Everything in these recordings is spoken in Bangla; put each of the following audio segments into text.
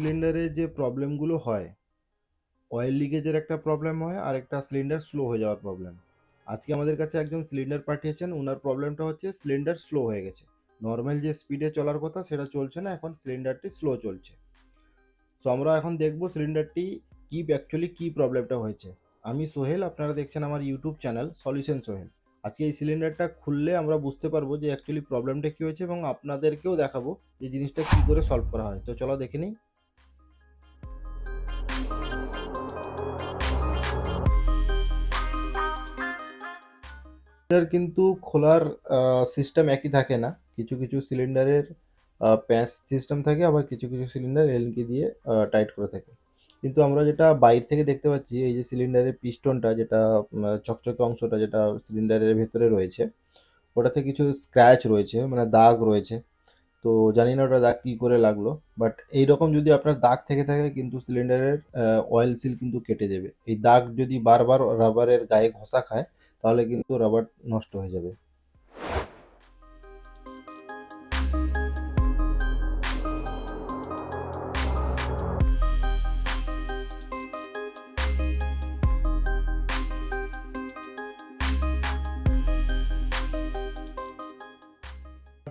সিলিন্ডারে যে প্রবলেমগুলো হয় অয়েল লিকেজের একটা প্রবলেম হয়, আর একটা সিলিন্ডার স্লো হয়ে যাওয়ার প্রবলেম আজকে আমাদের কাছে একজন সিলিন্ডার পাঠিয়েছেন ওনার প্রবলেমটা হচ্ছে সিলিন্ডার স্লো হয়ে গেছে। নর্মাল যে স্পিডে চলার কথা, সেটা চলছে না, এখন সিলিন্ডারটি স্লো চলছে। তো আমরা এখন দেখব সিলিন্ডারটি কি অ্যাকচুয়ালি কি প্রবলেমটা হয়েছে। আমি সোহেল, আপনারা দেখছেন আমার ইউটিউব চ্যানেল সলিউশন সোহেল আজকে এই সিলিন্ডারটা খুললে আমরা বুঝতে পারব যে অ্যাকচুয়ালি প্রবলেমটা কী হয়েছে এবং আপনাদেরকেও দেখাবো যে জিনিসটা কী করে সলভ করা হয়। তো চলো দেখে নিই। সিলিন্ডার কিন্তু খোলার সিস্টেম একই থাকে না। কিছু কিছু সিলিন্ডারের প্যাঁচ সিস্টেম থাকে, আবার কিছু কিছু সিলিন্ডার এলকি দিয়ে টাইট করে থাকে। কিন্তু আমরা যেটা বাইরে থেকে দেখতে পাচ্ছি, এই যে সিলিন্ডারের পিস্টনটা যেটা চকচকে অংশটা যেটা সিলিন্ডারের ভেতরে রয়েছে, ওটাতে কিছু স্ক্র্যাচ রয়েছে মানে দাগ রয়েছে। তো জানি না ওটা দাগ কী করে লাগল বাট এইরকম যদি আপনার দাগ থেকে থাকে, কিন্তু সিলিন্ডারের অয়েল সিল কিন্তু কেটে যাবে এই দাগ যদি বারবার রাবারের গায়ে ঘষা খায় তাহলে কিন্তু রাবার নষ্ট হয়ে যাবে।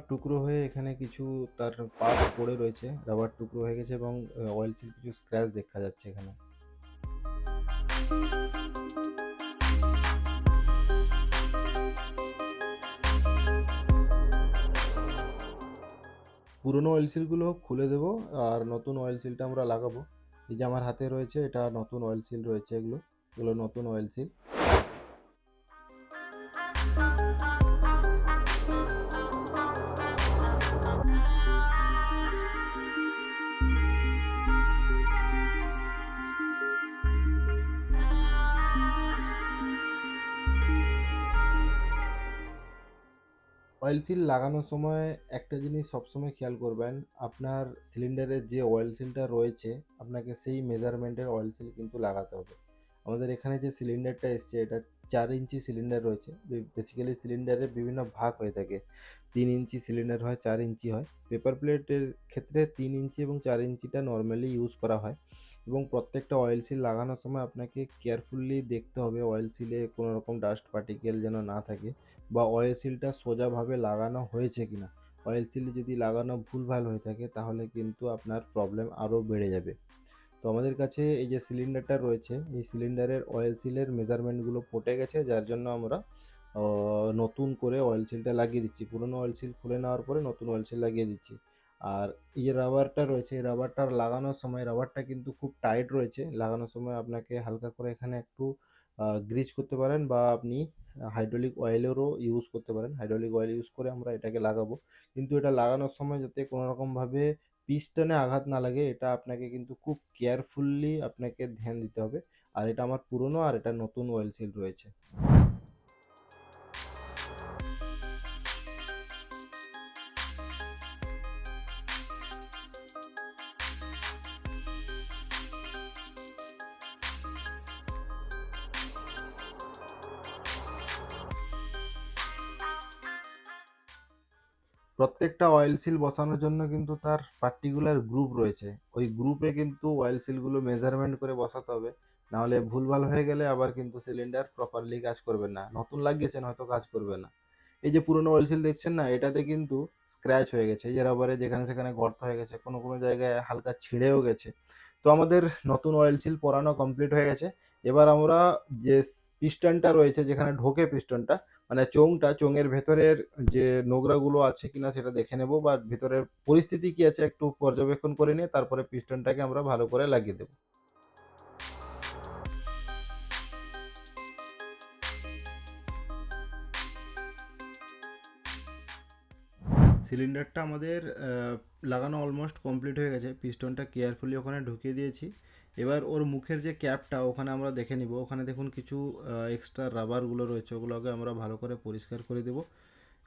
টুকরো হয়ে এখানে কিছু তার পার্টস পড়ে রয়েছে রাবার টুকরো হয়ে গেছে এবং অয়েল সিল কিছু স্ক্র্যাচ দেখা যাচ্ছে এখানে। পুরনো অয়েল সিলগুলো খুলে দেবো আর নতুন অয়েল সিলটা আমরা লাগাবো। এই যে আমার হাতে রয়েছে, এটা নতুন অয়েল সিল রয়েছে এগুলো এগুলো নতুন অয়েল সিল অয়েল সিল লাগানোর সময় একটা জিনিস সবসময় খেয়াল করবেন, আপনার সিলিন্ডারের যে অয়েল সিলটা রয়েছে, আপনাকে সেই মেজারমেন্টের অয়েল সিল কিন্তু লাগাতে হবে। আমাদের এখানে যে সিলিন্ডারটা এসছে, এটা চার ইঞ্চি সিলিন্ডার রয়েছে। বেসিক্যালি সিলিন্ডারের বিভিন্ন ভাগ হয়ে থাকে। তিন ইঞ্চি সিলিন্ডার হয়, চার ইঞ্চি হয়। পেপার প্লেটের ক্ষেত্রে তিন ইঞ্চি এবং চার ইঞ্চিটা নর্মালি ইউজ করা হয় এবং প্রত্যেকটা অয়েল সিল লাগানোর সময় আপনাকে কেয়ারফুলি দেখতে হবে অয়েল সিলে কোনো রকম ডাস্ট পার্টিকেল যেন না থাকে বা অয়েল সিলটা সোজাভাবে লাগানো হয়েছে কিনা। অয়েল সিল যদি লাগানো ভুলভাল হয়ে থাকে তাহলে কিন্তু আপনার প্রবলেম আরও বেড়ে যাবে। তো আমাদের কাছে এই যে সিলিন্ডারটা রয়েছে, এই সিলিন্ডারের অয়েল সিলের মেজারমেন্টগুলো পটে গেছে, যার জন্য আমরা নতুন করে অয়েল সিলটা লাগিয়ে দিচ্ছি। পুরনো অয়েল সিল খুলে নেওয়ার পরে নতুন অয়েল সিল লাগিয়ে দিচ্ছি। আর এই যে রাবারটা রয়েছে, এই রাবারটা লাগানোর সময় রাবারটা কিন্তু খুব টাইট রয়েছে। লাগানোর সময় আপনাকে হালকা করে এখানে একটু গ্রিজ করতে পারেন বা আপনি হাইড্রোলিক অয়েলেরও ইউজ করতে পারেন। হাইড্রোলিক অয়েল ইউজ করে আমরা এটাকে লাগাবো। কিন্তু এটা লাগানোর সময় যাতে কোনো রকমভাবে পিস্টনে আঘাত না লাগে, এটা আপনাকে কিন্তু খুব কেয়ারফুললি আপনাকে ধ্যান দিতে হবে। আর এটা আমার পুরনো আর এটা নতুন অয়েল সিল রয়েছে। প্রত্যেকটা অয়েল সিল বসানোর জন্য কিন্তু তার পার্টিকুলার গ্রুপ রয়েছে। ওই গ্রুপে কিন্তু অয়েল সিলগুলো মেজারমেন্ট করে বসাতে হবে। নাহলে ভুলভাল হয়ে গেলে আবার কিন্তু সিলিন্ডার প্রপারলি কাজ করবে না। নতুন লাগিয়েছেন, হয়তো কাজ করবে না। এই যে পুরনো অয়েল সিল দেখছেন না, এটাতে কিন্তু স্ক্র্যাচ হয়ে গেছে। যে রাবারে যেখানে সেখানে গর্ত হয়ে গেছে, কোনো কোনো জায়গায় হালকা ছিঁড়েও গেছে। তো আমাদের নতুন অয়েল সিল পরানো কমপ্লিট হয়ে গেছে। এবার আমরা যে পিস্টনটা রয়েছে, যেখানে ঢোকে পিস্টনটা মানে চোঙটা, চোঙের ভেতরের যে নোংরাগুলো আছে কিনা সেটা দেখে নেব বা ভেতরের পরিস্থিতি কি আছে একটু পর্যবেক্ষণ করে নিয়ে তারপরে পিস্টনটাকে আমরা ভালো করে লাগিয়ে দেবো। সিলিন্ডারটা আমাদের লাগানো অলমোস্ট কমপ্লিট হয়ে গেছে। পিস্টনটা কেয়ারফুলি ওখানে ঢুকিয়ে দিয়েছি। এবার ওর মুখের যে ক্যাপটা ওখানে আমরা দেখে নিব। ওখানে দেখুন কিছু এক্সট্রা রাবারগুলো রয়েছে। ওগুলোকে আমরা ভালো করে পরিষ্কার করে দেবো।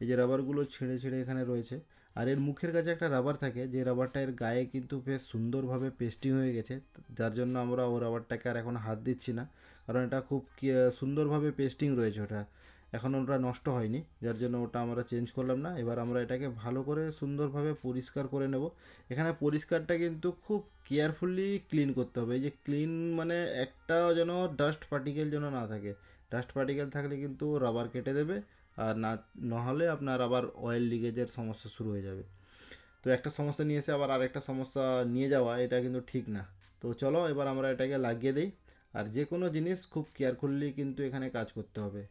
এই যে রাবারগুলো ছিঁড়ে ছিঁড়ে এখানে রয়েছে। আর এর মুখের কাছে একটা রাবার থাকে। যে রাবারটা এর গায়ে কিন্তু বেশ সুন্দরভাবে পেস্টিং হয়ে গেছে। যার জন্য আমরা ও রাবারটাকে আর এখন হাত দিচ্ছি না। কারণ এটা খুব সুন্দরভাবে পেস্টিং রয়েছে ওটা। এখন ওটা নষ্ট হয়নি, যার জন্য ওটা আমরা চেঞ্জ করলাম না। এবার আমরা এটাকে ভালো করে সুন্দরভাবে পরিষ্কার করে নেব। এখানে পরিষ্কারটা কিন্তু খুব কেয়ারফুলি ক্লিন করতে হবে। এই যে ক্লিন মানে একটাও যেন ডাস্ট পার্টিকেল যেন না থাকে। ডাস্ট পার্টিকেল থাকলে কিন্তু রাবার কেটে দেবে আর না, নাহলে আপনার আবার অয়েল লিকেজের সমস্যা শুরু হয়ে যাবে। তো একটা সমস্যা নিয়ে এসে আবার আরেকটা সমস্যা নিয়ে যাওয়া, এটা কিন্তু ঠিক না। তো চলো এবার আমরা এটাকে লাগিয়ে দিই। আর যে কোনো জিনিস খুব কেয়ারফুলি কিন্তু এখানে কাজ করতে হবে।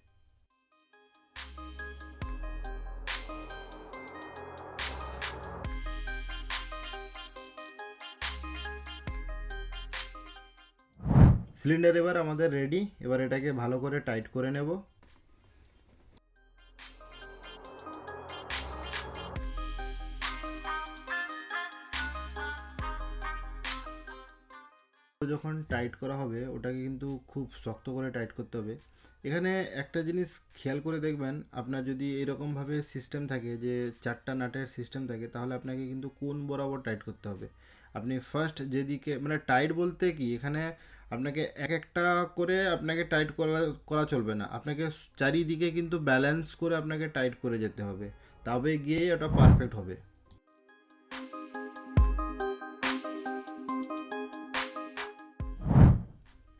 সিলিন্ডার এবার আমাদের রেডি এবার এটাকে ভালো করে টাইট করে নেব। যখন টাইট করা হবে, ওটাকে কিন্তু খুব শক্ত করে টাইট করতে হবে। এখানে একটা জিনিস খেয়াল করে দেখবেন, আপনার যদি এরকমভাবে সিস্টেম থাকে যে চারটা নাটের সিস্টেম থাকে, তাহলে আপনাকে কিন্তু কোন বরাবর টাইট করতে হবে। আপনি ফার্স্ট যেদিকে মানে টাইট বলতে কি, এখানে আপনাকে এক একটা করে আপনাকে টাইট করা করা চলবে না। আপনাকে চারিদিকে কিন্তু ব্যালেন্স করে আপনাকে টাইট করে যেতে হবে। তবে গিয়ে ওটা পারফেক্ট হবে।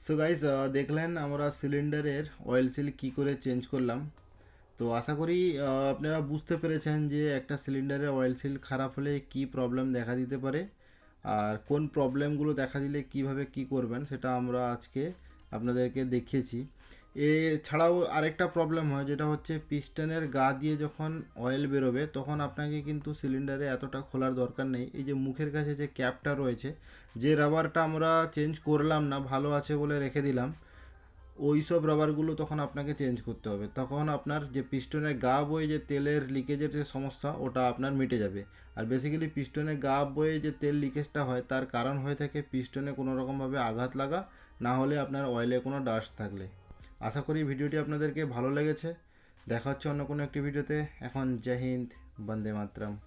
সো গাইজ দেখলেন আমরা সিলিন্ডারের অয়েল সিল কী করে চেঞ্জ করলাম। তো আশা করি আপনারা বুঝতে পেরেছেন যে একটা সিলিন্ডারের অয়েল সিল খারাপ হলে কি প্রবলেম দেখা দিতে পারে। আর কোন প্রবলেমগুলো দেখা দিলে কীভাবে কি করবেন সেটা আমরা আজকে আপনাদেরকে দেখিয়েছি। এছাড়াও আরেকটা প্রবলেম হয়, যেটা হচ্ছে পিস্টনের গা দিয়ে যখন অয়েল বেরোবে, তখন আপনাকে কিন্তু সিলিন্ডারে এতটা খোলার দরকার নেই। এই যে মুখের কাছে যে ক্যাপটা রয়েছে, যে রাবারটা আমরা চেঞ্জ করলাম না, ভালো আছে বলে রেখে দিলাম ওই সব রাবারগুলো তখন আপনাকে চেঞ্জ করতে হবে। তখন আপনার যে পিস্টনের গা বয়ে যে তেলের লিকেজের যে সমস্যা, ওটা আপনার মিটে যাবে। আর বেসিক্যালি পিস্টনের গা বয়ে যে তেল লিকেজটা হয়, তার কারণ হয়ে থাকে পিস্টনে কোনো রকমভাবে আঘাত লাগা, না হলে আপনার অয়েলে কোনো ডাস্ট থাকলে। আশা করি ভিডিওটি আপনাদেরকে ভালো লেগেছে। দেখা হচ্ছে অন্য কোনো একটি ভিডিওতে। এখন জয় হিন্দ, বন্দে মাতরম।